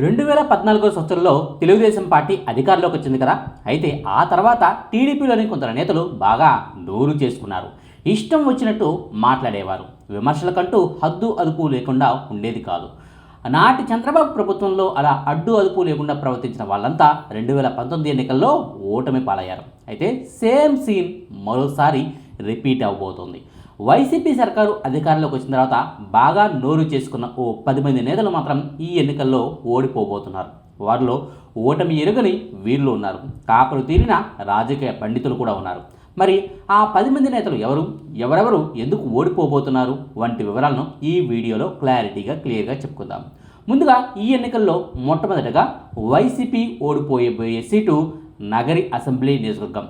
రెండు వేల పద్నాలుగో సంవత్సరంలో తెలుగుదేశం పార్టీ అధికారంలోకి వచ్చింది కదా. అయితే ఆ తర్వాత టీడీపీలోని కొందరు నేతలు బాగా నోరు చేసుకున్నారు. ఇష్టం వచ్చినట్టు మాట్లాడేవారు. విమర్శలకంటూ హద్దు అదుపు లేకుండా ఉండేది కాదు. నాటి చంద్రబాబు ప్రభుత్వంలో అలా అడ్డు అదుపు లేకుండా ప్రవర్తించిన వాళ్ళంతా రెండు వేల పంతొమ్మిది ఎన్నికల్లో ఓటమి పాలయ్యారు. అయితే సేమ్ సీన్ మరోసారి రిపీట్ అవబోతోంది వైసీపీ సర్కారు అధికారంలోకి వచ్చిన తర్వాత బాగా నోరు చేసుకున్న ఓ పది మంది నేతలు మాత్రం ఈ ఎన్నికల్లో ఓడిపోబోతున్నారు. వారిలో ఓటమి ఎరుగని వీళ్ళు ఉన్నారు. కాకులు తీరిన రాజకీయ పండితులు కూడా ఉన్నారు. మరి ఆ పది మంది నేతలు ఎవరు? ఎవరెవరు? ఎందుకు ఓడిపోబోతున్నారు? వంటి వివరాలను ఈ వీడియోలో క్లారిటీగా క్లియర్గా చెప్పుకుందాం. ముందుగా ఈ ఎన్నికల్లో మొట్టమొదటగా వైసీపీ ఓడిపోయబోయే సీటు నగరి అసెంబ్లీ నియోజకవర్గం.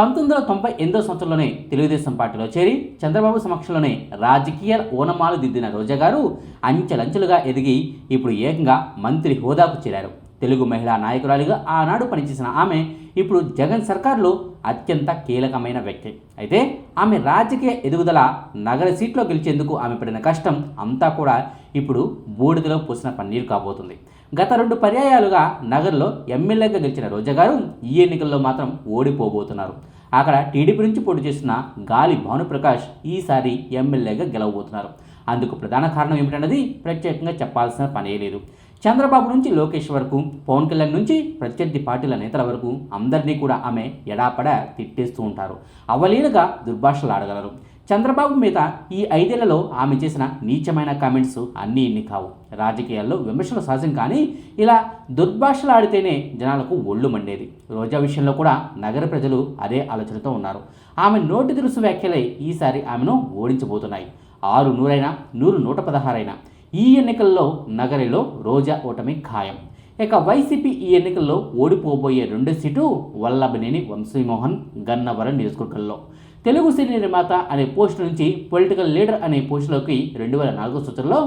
పంతొమ్మిది వందల తొంభై ఎనిమిదో సంవత్సరంలోనే తెలుగుదేశం పార్టీలో చేరి చంద్రబాబు సమక్షంలోనే రాజకీయ ఓనమాలు దిద్దిన రోజా గారు అంచెలంచెలుగా ఎదిగి ఇప్పుడు ఏకంగా మంత్రి హోదాకు చేరారు. తెలుగు మహిళా నాయకురాలిగా ఆనాడు పనిచేసిన ఆమె ఇప్పుడు జగన్ సర్కార్లో అత్యంత కీలకమైన వ్యక్తి. అయితే ఆమె రాజకీయ ఎదుగుదల నగర సీట్లో గెలిచేందుకు ఆమె పడిన కష్టం అంతా కూడా ఇప్పుడు బూడిదలో పూసిన పన్నీరు కాబోతుంది. గత రెండు పర్యాయాలుగా నగర్లో ఎమ్మెల్యేగా గెలిచిన రోజా గారు ఈ ఎన్నికల్లో మాత్రం ఓడిపోబోతున్నారు. అక్కడ టీడీపీ నుంచి పోటీ చేసిన గాలి భానుప్రకాష్ ఈసారి ఎమ్మెల్యేగా గెలవబోతున్నారు. అందుకు ప్రధాన కారణం ఏమిటన్నది ప్రత్యేకంగా చెప్పాల్సిన పనే లేదు. చంద్రబాబు నుంచి లోకేష్ వరకు పవన్ కళ్యాణ్ నుంచి ప్రత్యర్థి పార్టీల నేతల వరకు అందరినీ కూడా ఆమె ఎడాపడ తిట్టేస్తూ ఉంటారు. అవలీనగా దుర్భాషలు ఆడగలరు చంద్రబాబు మీద ఈ ఐదేళ్ళలో ఆమె చేసిన నీచమైన కామెంట్స్ అన్నీ ఇన్ని కావు. రాజకీయాల్లో విమర్శలు సహజం కానీ ఇలా దుర్భాషలాడితేనే జనాలకు ఒళ్ళు మండేది. రోజా విషయంలో కూడా నగర ప్రజలు అదే ఆలోచనతో ఉన్నారు. ఆమె నోటి దురుసు వ్యాఖ్యలై ఈసారి ఆమెను ఓడించబోతున్నాయి. ఆరు నూరైనా నూరు నూట పదహారైనా ఈ ఎన్నికల్లో నగరిలో రోజా ఓటమి ఖాయం. ఇక వైసీపీ ఈ ఎన్నికల్లో ఓడిపోబోయే రెండు సీటు వల్లభనేని వంశీమోహన్ గన్నవరం నియోజకవర్గంలో. తెలుగు సినీ నిర్మాత అనే పోస్ట్ నుంచి పొలిటికల్ లీడర్ అనే పోస్టులోకి రెండు వేల నాలుగో సంవత్సరంలో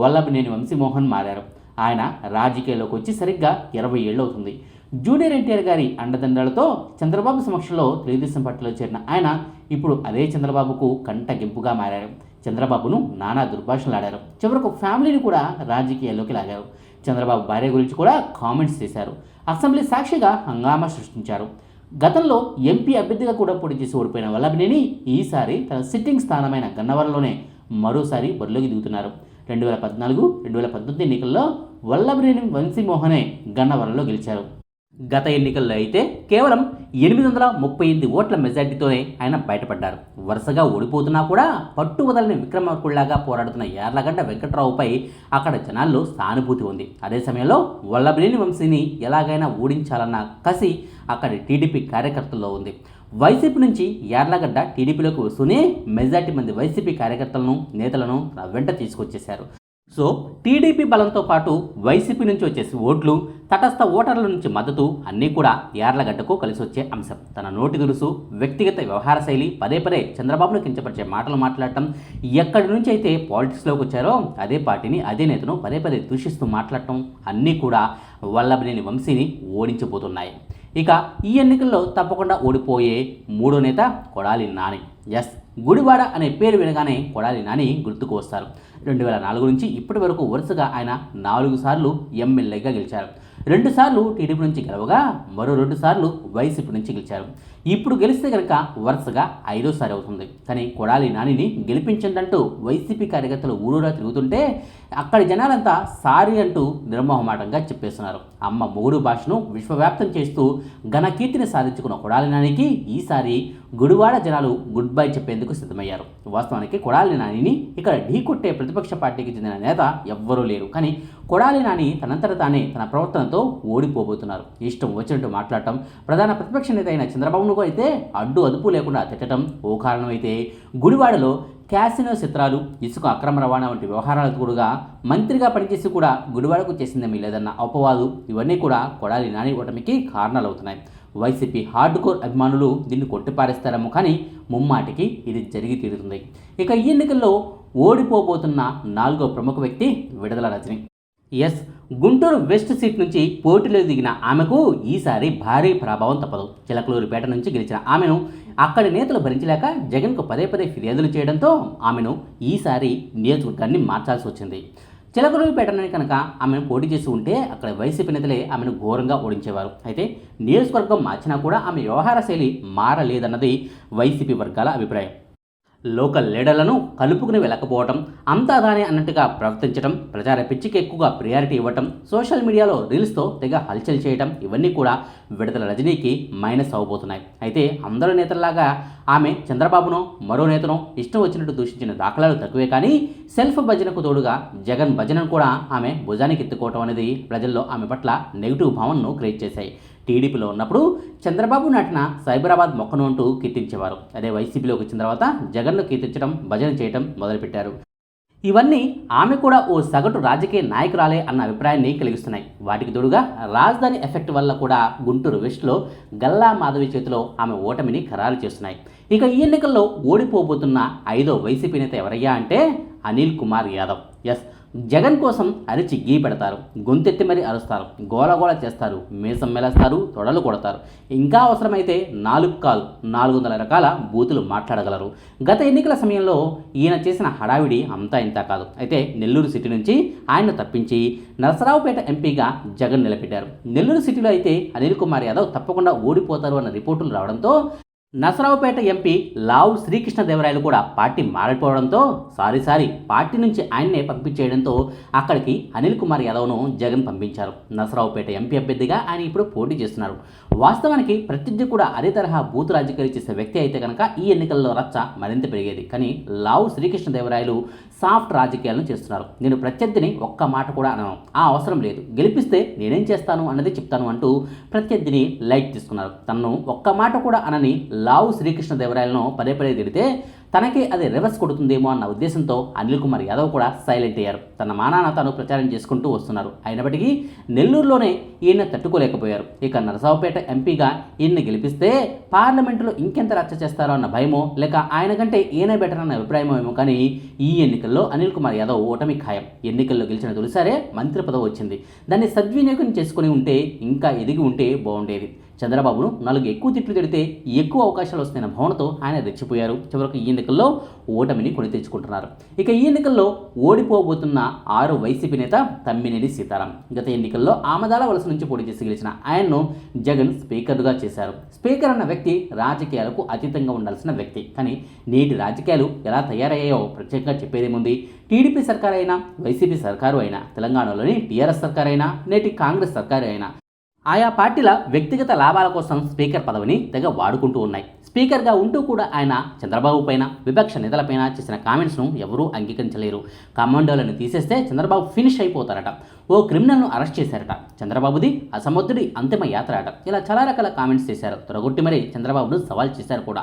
వల్లభనేని వంశీమోహన్ మారారు. ఆయన రాజకీయాల్లోకి వచ్చి సరిగ్గా ఇరవై ఏళ్ళు అవుతుంది. జూనియర్ ఎన్టీఆర్ గారి అండదండలతో చంద్రబాబు సమక్షంలో తెలుగుదేశం పార్టీలో చేరిన ఆయన ఇప్పుడు అదే చంద్రబాబుకు కంటగింపుగా మారారు. చంద్రబాబును నానా దుర్భాషలాడారు చివరకు ఫ్యామిలీని కూడా రాజకీయాల్లోకి లాగారు. చంద్రబాబు భార్య గురించి కూడా కామెంట్స్ చేశారు. అసెంబ్లీ సాక్షిగా హంగామా సృష్టించారు. గతంలో ఎంపీ అభ్యర్థిగా కూడా పోటీ చేసి ఓడిపోయిన వల్లభనేని ఈసారి తన సిట్టింగ్ స్థానమైన గన్నవరంలోనే మరోసారి బరిలోకి దిగుతున్నారు. రెండు వేల పద్నాలుగు రెండు వేల పంతొమ్మిది ఎన్నికల్లో వల్లభనేని వంశీమోహనే గన్నవరంలో గెలిచారు. గత ఎన్నికల్లో అయితే కేవలం ఎనిమిది వందల ముప్పై ఎనిమిది ఓట్ల మెజార్టీతోనే ఆయన బయటపడ్డారు. వరుసగా ఓడిపోతున్నా కూడా పట్టు వదలని విక్రమార్కుళ్ళాగా పోరాడుతున్న యార్లగడ్డ వెంకట్రావుపై అక్కడ జనాల్లో సానుభూతి ఉంది. అదే సమయంలో వల్లభనేని వంశీని ఎలాగైనా ఓడించాలన్న కసి అక్కడి టీడీపీ కార్యకర్తల్లో ఉంది. వైసీపీ నుంచి యార్లగడ్డ టీడీపీలోకి వస్తూనే మెజార్టీ మంది వైసీపీ కార్యకర్తలను నేతలను వెంట తీసుకొచ్చేశారు. సో టీడీపీ బలంతో పాటు వైసీపీ నుంచి వచ్చేసి ఓట్లు తటస్థ ఓటర్ల నుంచి మద్దతు అన్నీ కూడా యార్లగడ్డకు కలిసి వచ్చే అంశం. తన నోటి దురుసు వ్యక్తిగత వ్యవహార శైలి పదే పదే చంద్రబాబును కించపరిచే మాటలు మాట్లాడటం ఎక్కడి నుంచి అయితే పాలిటిక్స్లోకి వచ్చారో అదే పార్టీని అదే నేతను పదే పదే దూషిస్తూ మాట్లాడటం అన్నీ కూడా వల్లభనేని వంశీని ఓడించిపోతున్నాయి. ఇక ఈ ఎన్నికల్లో తప్పకుండా ఓడిపోయే మూడో నేత కొడాలి నాని. ఎస్ గుడివాడ అనే పేరు వినగానే కొడాలి నాని గుర్తుకు వస్తారు. రెండు వేల నాలుగు నుంచి ఇప్పటి వరకు వరుసగా ఆయన నాలుగు సార్లు ఎమ్మెల్యేగా గెలిచారు. రెండుసార్లు టీడీపీ నుంచి గెలవగా మరో రెండు సార్లు వైసీపీ నుంచి గెలిచారు. ఇప్పుడు గెలిస్తే కనుక వరుసగా ఐదోసారి అవుతుంది. కానీ కొడాలి నానిని గెలిపించండంటూ వైసీపీ కార్యకర్తలు ఊరూరా తిరుగుతుంటే అక్కడి జనాలంతా సారీ అంటూ నిర్మోహమాటంగా చెప్పేస్తున్నారు. అమ్మ మొగుడు భాషను విశ్వవ్యాప్తం చేస్తూ ఘనకీర్తిని సాధించుకున్న కొడాలి నానికి ఈసారి గుడివాడ జనాలు గుడ్ బై చెప్పేందుకు సిద్ధమయ్యారు. వాస్తవానికి కొడాలి నానిని ఇక్కడ ఢీకొట్టే ప్రతిపక్ష పార్టీకి చెందిన నేత ఎవ్వరూ లేరు. కానీ కొడాలి నాని తనంతట తానే తన ప్రవర్తనతో ఓడిపోబోతున్నారు. ఇష్టం వచ్చినట్టు మాట్లాడటం ప్రధాన ప్రతిపక్ష నేత అయిన చంద్రబాబును అయితే అడ్డు అదుపు లేకుండా తిట్టడం ఓ కారణమైతే. గుడివాడలో క్యాసినో చిత్రాలు ఇసుక అక్రమ రవాణా వంటి వ్యవహారాలకు కూడా మంత్రిగా పనిచేసి కూడా గుడివాడకు చేసిందేమీ లేదన్న అపవాదు. ఇవన్నీ కూడా కొడాలి నాని ఓటమికి కారణాలవుతున్నాయి. వైసీపీ హార్డ్ కోర్ అభిమానులు దీన్ని కొట్టిపారేస్తారేమో కానీ ముమ్మాటికి ఇది జరిగి తీరుతుంది. ఇక ఈ ఎన్నికల్లో ఓడిపోబోతున్న నాలుగో ప్రముఖ వ్యక్తి Vidadala Rajini. Yes Guntur west seat నుంచి పోటీలో దిగిన ఆమెకు ఈసారి భారీ ప్రభావం తప్పదు. చిలకలూరుపేట నుంచి గెలిచిన ఆమెను అక్కడి నేతలు భరించలేక జగన్కు పదే పదే ఫిర్యాదులు చేయడంతో ఆమెను ఈసారి నియోజకవర్గాన్ని మార్చాల్సి వచ్చింది. చిలకలూరుపేటనే కనుక ఆమెను పోటీ చేసి ఉంటే అక్కడ వైసీపీ నేతలే ఆమెను ఘోరంగా ఓడించేవారు. అయితే నియోజకవర్గం మార్చినా కూడా ఆమె వ్యవహార శైలి మారలేదన్నది వైసీపీ వర్గాల అభిప్రాయం. లోకల్ లీడర్లను కలుపుకుని వెళ్ళకపోవటం అంతా దానే అన్నట్టుగా ప్రవర్తించడం ప్రచార పిచ్చికి ఎక్కువగా ప్రియారిటీ ఇవ్వటం సోషల్ మీడియాలో రీల్స్తో తెగ హల్చల్ చేయటం ఇవన్నీ కూడా విడతల రజనీకి మైనస్ అవబోతున్నాయి. అయితే అందరు నేతల్లాగా ఆమె చంద్రబాబునో మరో నేతను ఇష్టం వచ్చినట్టు దూషించిన దాఖలాలు తక్కువే కానీ సెల్ఫ్ భజనకు తోడుగా జగన్ భజనను కూడా ఆమె భుజానికి ఎత్తుకోవటం అనేది ప్రజల్లో ఆమె పట్ల నెగిటివ్ భావనను క్రియేట్ చేశాయి. టీడీపీలో ఉన్నప్పుడు చంద్రబాబు నాటిన సైబరాబాద్ మొక్కను అంటూ కీర్తించేవారు. అదే వైసీపీలోకి వచ్చిన తర్వాత జగన్ను కీర్తించడం భజన చేయడం మొదలుపెట్టారు. ఇవన్నీ ఆమె కూడా ఓ సగటు రాజకీయ నాయకురాలే అన్న అభిప్రాయాన్ని కలిగిస్తున్నాయి. వాటికి తోడుగా రాజధాని ఎఫెక్ట్ వల్ల కూడా గుంటూరు వెస్ట్లో గల్లా మాధవి చేతిలో ఆమె ఓటమిని ఖరారు చేస్తున్నాయి. ఇక ఈ ఎన్నికల్లో ఓడిపోబోతున్న ఐదో వైసీపీ నేత ఎవరయ్యా అంటే అనిల్ కుమార్ యాదవ్. ఎస్ జగన్ కోసం అరిచి గీ పెడతారు గొంతెత్తి మరీ అరుస్తారు గోలగోళ చేస్తారు మీసం మెలేస్తారు తొడలు కొడతారు. ఇంకా అవసరమైతే నాలుగు కాలు నాలుగు వందల రకాల బూతులు మాట్లాడగలరు. గత ఎన్నికల సమయంలో ఈయన చేసిన హడావిడి అంతా ఇంత కాదు. అయితే నెల్లూరు సిటీ నుంచి ఆయన తప్పించి నరసరావుపేట ఎంపీగా జగన్ నిలబెట్టారు. నెల్లూరు సిటీలో అయితే అనిల్ కుమార్ యాదవ్ తప్పకుండా ఓడిపోతారు అన్న రిపోర్టులు రావడంతో నసరావుపేట ఎంపీ లావు శ్రీకృష్ణదేవరాయలు కూడా పార్టీ మారిపోవడంతో సారీ సారీ పార్టీ నుంచి ఆయన్నే పంపించేయడంతో అక్కడికి అనిల్ కుమార్ యాదవ్ను జగన్ పంపించారు. నసరావుపేట ఎంపీ అభ్యర్థిగా ఆయన ఇప్పుడు పోటీ చేస్తున్నారు. వాస్తవానికి ప్రత్యర్థి కూడా అదే తరహా బూత్ రాజకీయాలు చేసే వ్యక్తి అయితే కనుక ఈ ఎన్నికల్లో రచ్చ మరింత పెరిగేది. కానీ లావు శ్రీకృష్ణదేవరాయలు సాఫ్ట్ రాజకీయాలను చేస్తున్నారు. నేను ప్రత్యర్థిని ఒక్క మాట కూడా అనను. ఆ అవసరం లేదు. గెలిపిస్తే నేనేం చేస్తాను అన్నది చెప్తాను అంటూ ప్రత్యర్థిని లైట్ తీసుకున్నారు. తనను ఒక్క మాట కూడా అనని లావు శ్రీకృష్ణదేవరాయలను పదే పదే తిడితే తనకే అది రివర్స్ కొడుతుందేమో అన్న ఉద్దేశంతో అనిల్ కుమార్ యాదవ్ కూడా సైలెంట్ అయ్యారు. తన మానాన తాను ప్రచారం చేసుకుంటూ వస్తున్నారు. అయినప్పటికీ నెల్లూరులోనే ఈయన తట్టుకోలేకపోయారు. ఇక నరసావుపేట ఎంపీగా ఈయన్ని గెలిపిస్తే పార్లమెంటులో ఇంకెంత రచ్చ చేస్తారో అన్న భయమో లేక ఆయన కంటే ఈయన బెటర్ అన్న అభిప్రాయమో ఏమో కానీ ఈ ఎన్నికల్లో అనిల్ కుమార్ యాదవ్ ఓటమి ఖాయం. ఎన్నికల్లో గెలిచిన తొలిసారే మంత్రి పదవి వచ్చింది. దాన్ని సద్వినియోగం చేసుకుని ఉంటే ఇంకా ఎదిగి ఉంటే బాగుండేది. చంద్రబాబును నాలుగు ఎక్కువ తిట్లు తిడితే ఎక్కువ అవకాశాలు వస్తున్న భావనతో ఆయన రెచ్చిపోయారు. చివరకు ఈ ఎన్నికల్లో ఓటమిని కొని తెచ్చుకుంటున్నారు. ఇక ఈ ఎన్నికల్లో ఓడిపోబోతున్న ఆరు వైసీపీ నేత తమ్మినేని సీతారాం. గత ఎన్నికల్లో ఆమదాల వలస నుంచి పోటీ చేసి గెలిచిన ఆయన్ను జగన్ స్పీకర్గా చేశారు. స్పీకర్ అన్న వ్యక్తి రాజకీయాలకు అతీతంగా ఉండాల్సిన వ్యక్తి. కానీ నేటి రాజకీయాలు ఎలా తయారయ్యాయో ప్రత్యేకంగా చెప్పేదేముంది? టీడీపీ సర్కార్ అయినా వైసీపీ సర్కారు అయినా తెలంగాణలోని టీఆర్ఎస్ సర్కార్ అయినా నేటి కాంగ్రెస్ సర్కారు అయినా ఆయా పార్టీల వ్యక్తిగత లాభాల కోసం స్పీకర్ పదవిని తెగ వాడుకుంటూ ఉన్నాయి. స్పీకర్గా ఉంటూ కూడా ఆయన చంద్రబాబు పైన విపక్ష నేతలపైన చేసిన కామెంట్స్ను ఎవరూ అంగీకరించలేరు. కమాండోలను తీసేస్తే చంద్రబాబు ఫినిష్ అయిపోతారట. ఓ క్రిమినల్ను అరెస్ట్ చేశారట. చంద్రబాబుది అసమర్థుడి అంతిమ యాత్ర అట ఇలా చాలా రకాల కామెంట్స్ చేశారు. తొరగొట్టి మరీ చంద్రబాబును సవాల్ చేశారు కూడా.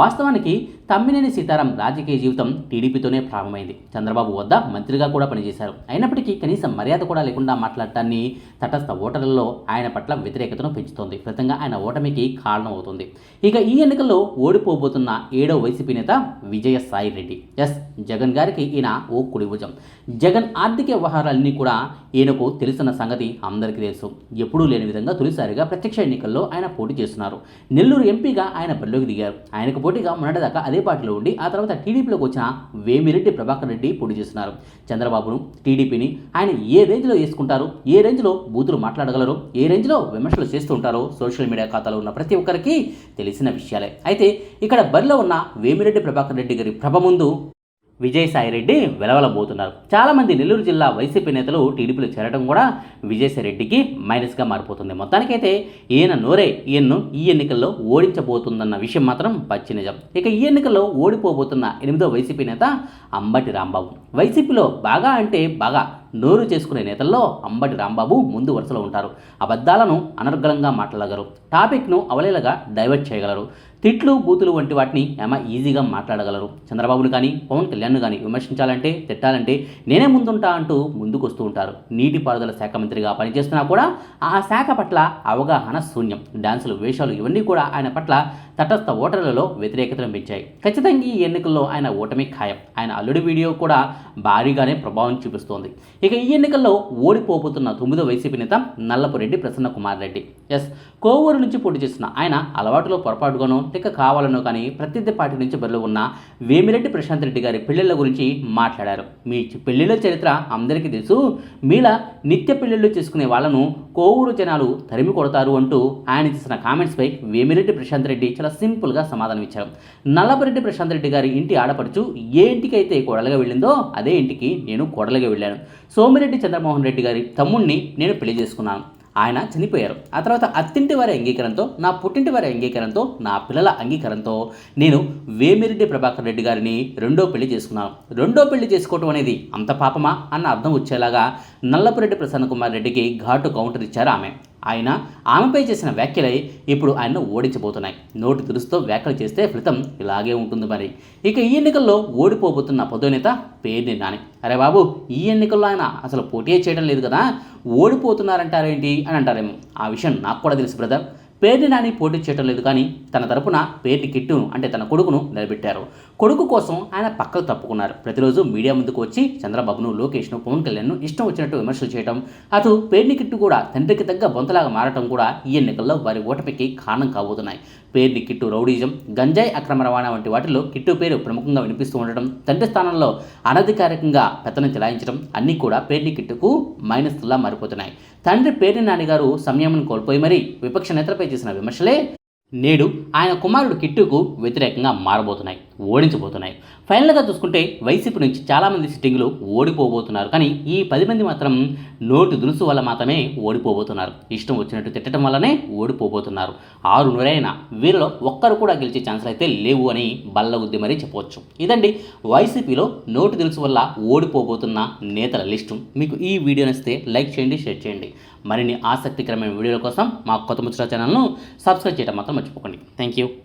వాస్తవానికి తమ్మినేని సీతారాం రాజకీయ జీవితం టీడీపీతోనే ప్రారంభమైంది. చంద్రబాబు వద్ద మంత్రిగా కూడా పనిచేశారు. అయినప్పటికీ కనీసం మర్యాద కూడా లేకుండా మాట్లాడటాన్ని తటస్థ ఓటర్లలో ఆయన పట్ల వ్యతిరేకతను పెంచుతోంది. ఫలితంగా ఆయన ఓటమికి కారణం అవుతుంది ఇక ఈ ఎన్నికల్లో ఓడిపోబోతున్న ఏడో వైసీపీ నేత విజయసాయి రెడ్డి. ఎస్. జగన్ గారికి ఈయన ఓ కుడిభుజం జగన్ ఆర్థిక వ్యవహారాలన్నీ కూడా ఈయన ఈయనకు తెలిసిన సంగతి అందరికీ తెలుసు. ఎప్పుడూ లేని విధంగా తొలిసారిగా ప్రత్యక్ష ఎన్నికల్లో ఆయన పోటీ చేస్తున్నారు. నెల్లూరు ఎంపీగా ఆయన బరిలోకి దిగారు. ఆయనకు పోటీగా మొన్నటిదాకా అదే పార్టీలో ఉండి ఆ తర్వాత టీడీపీలోకి వచ్చిన వేమిరెడ్డి ప్రభాకర్ రెడ్డి పోటీ చేస్తున్నారు. చంద్రబాబును టీడీపీని ఆయన ఏ రేంజ్లో వేసుకుంటారు? ఏ రేంజ్లో బూతులు మాట్లాడగలరు? ఏ రేంజ్లో విమర్శలు చేస్తూ ఉంటారో? సోషల్ మీడియా ఖాతాలో ఉన్న ప్రతి ఒక్కరికి తెలిసిన విషయాలే. అయితే ఇక్కడ బరిలో ఉన్న వేమిరెడ్డి ప్రభాకర్ రెడ్డి గారి ప్రభ ముందు విజయసాయిరెడ్డి వెలవలబోతున్నారు. చాలామంది నెల్లూరు జిల్లా వైసీపీ నేతలు టీడీపీలో చేరడం కూడా విజయసాయిరెడ్డికి మైనస్గా మారిపోతుంది. మొత్తానికైతే ఈయన నోరే ఈయన్ను ఈ ఎన్నికల్లో ఓడించబోతుందన్న విషయం మాత్రం పచ్చి నిజం. ఇక ఈ ఎన్నికల్లో ఓడిపోబోతున్న ఎనిమిదో వైసీపీ నేత అంబటి రాంబాబు. వైసీపీలో బాగా అంటే బాగా నోరు చేసుకునే నేతల్లో అంబటి రాంబాబు ముందు వరుసలో ఉంటారు. అబద్ధాలను అనర్గళంగా మాట్లాడగలరు. టాపిక్ను అవలేలగా డైవర్ట్ చేయగలరు. తిట్లు బూతులు వంటి వాటిని ఏమా ఈజీగా మాట్లాడగలరు? చంద్రబాబును కానీ పవన్ కళ్యాణ్ను కానీ విమర్శించాలంటే తిట్టాలంటే నేనే ముందుంటా అంటూ ముందుకు వస్తూ ఉంటారు. నీటిపారుదల శాఖ మంత్రిగా పనిచేస్తున్నా కూడా ఆ శాఖ పట్ల అవగాహన శూన్యం. డాన్సులు వేషాలు ఇవన్నీ కూడా ఆయన పట్ల తటస్థ ఓటర్లలో వ్యతిరేకతను పెంచాయి. ఖచ్చితంగా ఈ ఎన్నికల్లో ఆయన ఓటమి ఖాయం. ఆయన అల్లుడి వీడియో కూడా భారీగానే ప్రభావం చూపిస్తోంది. ఇక ఈ ఎన్నికల్లో ఓడిపోబోతున్న తొమ్మిదో వైసీపీ నేత నల్లపురెడ్డి ప్రసన్న కుమార్ రెడ్డి. ఎస్ కోవూరు నుంచి పోటీ చేసిన ఆయన అలవాటులో పొరపాటుగానో లేక కావాలనో కానీ ప్రత్యర్థి పార్టీ నుంచి బరిలో ఉన్న వేమిరెడ్డి ప్రశాంత్ రెడ్డి గారి పెళ్ళిళ్ళ గురించి మాట్లాడారు. మీ పెళ్ళిళ్ళ చరిత్ర అందరికీ తెలుసు. మీలా నిత్య పెళ్ళిళ్ళు చేసుకునే వాళ్ళను కోవూరు జనాలు తరిమి కొడతారు అంటూ ఆయన చేసిన కామెంట్స్పై వేమిరెడ్డి ప్రశాంత్ రెడ్డి చాలా సింపుల్గా సమాధానం ఇచ్చారు. నల్లపరెడ్డి ప్రశాంత్ రెడ్డి గారి ఇంటి ఆడపడుచు ఏ ఇంటికి అయితే కోడలుగా వెళ్ళిందో అదే ఇంటికి నేను కోడలుగా వెళ్ళాను. సోమిరెడ్డి చంద్రమోహన్ రెడ్డి గారి తమ్ముణ్ణి నేను పెళ్ళి చేసుకున్నాను. ఆయన చనిపోయారు. ఆ తర్వాత అత్తింటి వారి అంగీకారంతో నా పుట్టింటి వారి అంగీకారంతో నా పిల్లల అంగీకారంతో నేను వేమిరెడ్డి ప్రభాకర్ రెడ్డి గారిని రెండో పెళ్ళి చేసుకున్నాను. రెండో పెళ్ళి చేసుకోవటం అనేది అంత పాపమా? అన్న అర్థం వచ్చేలాగా నల్లపురెడ్డి ప్రసన్న కుమార్ రెడ్డికి ఘాటు కౌంటర్ ఇచ్చారు ఆమె. ఆయన ఆమెపై చేసిన వ్యాఖ్యలై ఇప్పుడు ఆయన ఓడించబోతున్నాయి. నోటి దురుస్తో వ్యాఖ్యలు చేస్తే ఫలితం ఇలాగే ఉంటుంది మరి. ఇక ఈ ఎన్నికల్లో ఓడిపోబోతున్న పదోనేత పేరుని నాని. అరే బాబు ఈ ఎన్నికల్లో ఆయన అసలు పోటీ చేయడం లేదు కదా? ఓడిపోతున్నారంటారేంటి అని అంటారేమో. ఆ విషయం నాకు కూడా తెలుసు బ్రదర్. పేర్ని నాని పోటీ చేయడం లేదు కానీ తన తరపున పేర్ని కిట్టును అంటే తన కొడుకును నిలబెట్టారు. కొడుకు కోసం ఆయన పక్కకు తప్పుకున్నారు. ప్రతిరోజు మీడియా ముందుకు వచ్చి చంద్రబాబును లోకేష్ను పవన్ కళ్యాణ్ను ఇష్టం వచ్చినట్టు విమర్శలు చేయడం అటు పేర్ని కిట్టు కూడా తండ్రికి తగ్గ బొంతలాగా మారటం కూడా ఈ ఎన్నికల్లో వారి ఓటమికి కారణం కాబోతున్నాయి. పేరుని కిట్టు రౌడీజం గంజాయి అక్రమ రవాణా వంటి వాటిలో కిట్టు పేరు ప్రముఖంగా వినిపిస్తూ ఉండటం తండ్రి స్థానంలో అనధికారికంగా పెత్తనం చెలాయించడం అన్నీ కూడా పేరుని కిట్టుకు మైనస్లా మారిపోతున్నాయి. తండ్రి పేరుని నాన్నగారు సంయమనం కోల్పోయి మరీ విపక్ష నేతలపై చేసిన విమర్శలే నేడు ఆయన కుమారుడు కిట్టుకు వ్యతిరేకంగా మారబోతున్నాయి. ఓడించబోతున్నాయి. ఫైనల్గా చూసుకుంటే వైసీపీ నుంచి చాలామంది సిట్టింగులు ఓడిపోబోతున్నారు. కానీ ఈ పది మంది మాత్రం నోటు దురుసు వల్ల మాత్రమే ఓడిపోబోతున్నారు. ఇష్టం వచ్చినట్టు తిట్టడం వల్లనే ఓడిపోబోతున్నారు. ఆరు నూరైన వీరిలో ఒక్కరు కూడా గెలిచే ఛాన్సులు అయితే లేవు అని బల్లగుద్ది మరీ చెప్పవచ్చు ఇదండి వైసీపీలో నోటు దురుసు వల్ల ఓడిపోబోతున్న నేతల లిస్టు. మీకు ఈ వీడియో నచ్చితే లైక్ చేయండి షేర్ చేయండి. మరిన్ని ఆసక్తికరమైన వీడియోల కోసం మా కొత్త ముచ్చట ఛానల్ను సబ్స్క్రైబ్ చేయడం మాత్రం మర్చిపోకండి. Thank you